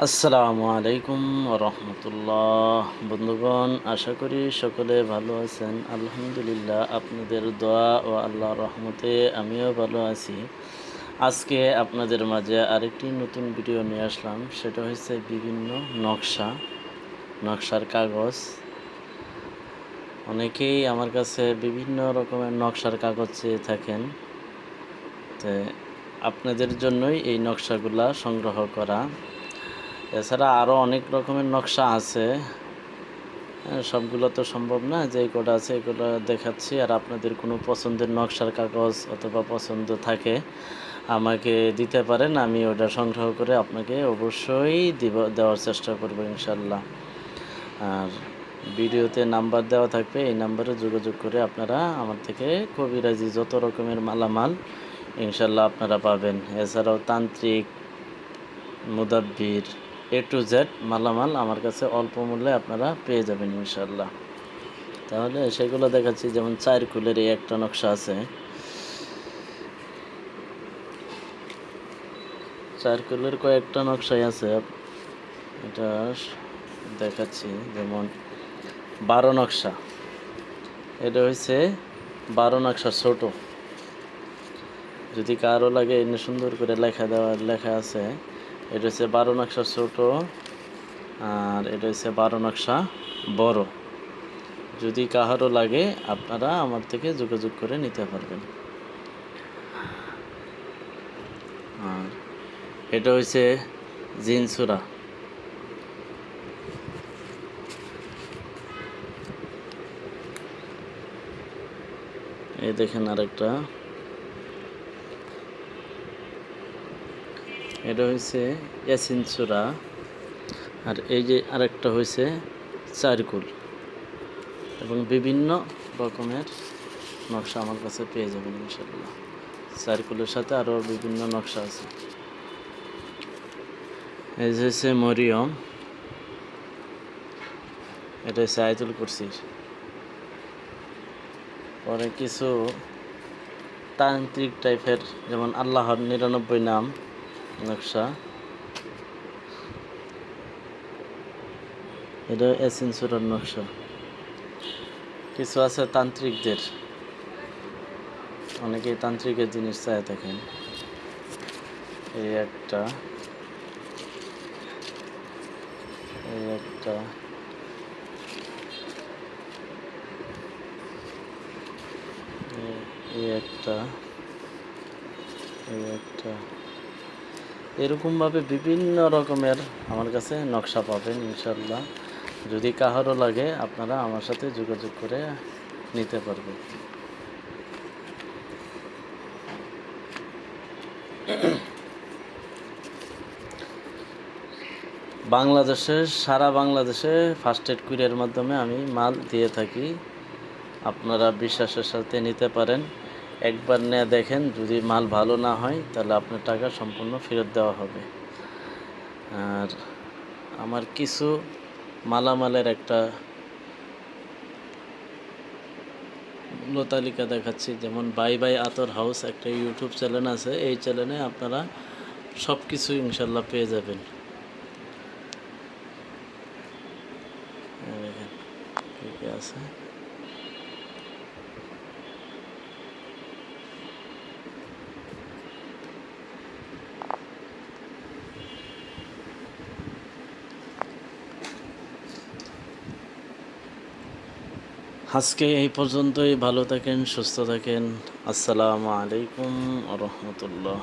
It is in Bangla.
আসসালামু আলাইকুম রহমতুল্লাহ। বন্ধুগণ, আশা করি সকলে ভালো আছেন। আলহামদুলিল্লাহ, আপনাদের দোয়া ও আল্লাহ রহমতে আমিও ভালো আছি। আজকে আপনাদের মাঝে আরেকটি নতুন ভিডিও নিয়ে আসলাম। সেটা হচ্ছে বিভিন্ন নকশা, নকশার কাগজ। অনেকেই আমার কাছে বিভিন্ন রকমের নকশার কাগজ চেয়ে থাকেন। তো আপনাদের জন্যই এই নকশাগুলা সংগ্রহ করা। এছাড়া আরও অনেক রকমের নকশা আছে। হ্যাঁ, সবগুলো তো সম্ভব না যে কটা আছে এগুলো দেখাচ্ছি। আর আপনাদের কোনো পছন্দের নকশার কাগজ অথবা পছন্দ থাকে আমাকে দিতে পারেন। আমি ওটা সংগ্রহ করে আপনাকে অবশ্যই দিব দেওয়ার চেষ্টা করব ইনশাল্লাহ আর ভিডিওতে নাম্বার দেওয়া থাকবে এই নাম্বারে যোগাযোগ করে আপনারা আমার থেকে কবিরাজি যত রকমের মালামাল ইনশাল্লাহ আপনারা পাবেন। এছাড়াও তান্ত্রিক মুদাব্বির এ টু জেড মালামাল আমার কাছে অল্প মূল্যে আপনারা পেয়ে যাবেন ইনশাল্লাহ তাহলে সেগুলো দেখাচ্ছি, যেমন চার কুলের এই একটা নকশা আছে। চার কুলের কয়েকটা নকশাই আছে। এটা দেখাচ্ছি, যেমন বারো নকশা। এটা হচ্ছে বারো নকশা ছোট। যদি কারও লাগে এনে সুন্দর করে লেখা দেওয়া লেখা আছে এটা হচ্ছে বারো নকশা ছোট, আর এটা হচ্ছে বারো নকশা বড়। যদি কাহারও লাগে, আপনারা আমার থেকে যোগাযোগ করে নিতে পারবেন। আর এটা হচ্ছে জিনসুরা। এই দেখেন আরেকটা। এটা হয়েছে ইয়াসিন চূড়া আর এই যে আরেকটা হয়েছে চারকুল এবং বিভিন্ন রকমের নকশা আমার কাছে পেয়ে যাবেন ইনশাল্লাহ চারকুলের সাথে আরও বিভিন্ন নকশা আছে। এই যে হচ্ছে মরিয়ম। এটা হচ্ছে আয়তুল কুরসির। পরে কিছু তান্ত্রিক টাইপের যেমন আল্লাহর নিরানব্বই নাম। নকশা। এটা এসিন সুরার নকশা। কিছু আছে তান্ত্রিকদের। অনেকেই তান্ত্রিকের জিনিস চায় থাকেন এই একটা। এই একটা। এই একটা। এই একটা। এরকমভাবে বিভিন্ন রকমের আমার কাছে নকশা পাবেন ইনশাল্লাহ যদি কাহারও লাগে, আপনারা আমার সাথে যোগাযোগ করে নিতে পারবেন। বাংলাদেশে, সারা বাংলাদেশে ফার্স্ট এড কুরিয়ার মাধ্যমে আমি মাল দিয়ে থাকি। আপনারা বিশ্বাসের সাথে নিতে পারেন। একবার নিয়ে দেখেন, যদি মাল ভালো না হয়, তাহলে আপনার টাকা সম্পূর্ণ ফেরত দেওয়া হবে। আর আমার কিছু মালামালের একটা মূল্য তালিকা দেখাচ্ছি, যেমন বাই বাই আতর হাউস একটা ইউটিউব চ্যানেল আছে, এই চ্যানেলে আপনারা সব কিছু ইনশাল্লাহ পেয়ে যাবেন। এই দেখেন, কী কী আছে? আজকে এই পর্যন্তই ভালো থাকেন সুস্থ থাকেন। আসসালামু আলাইকুম রহমতুল্লাহ।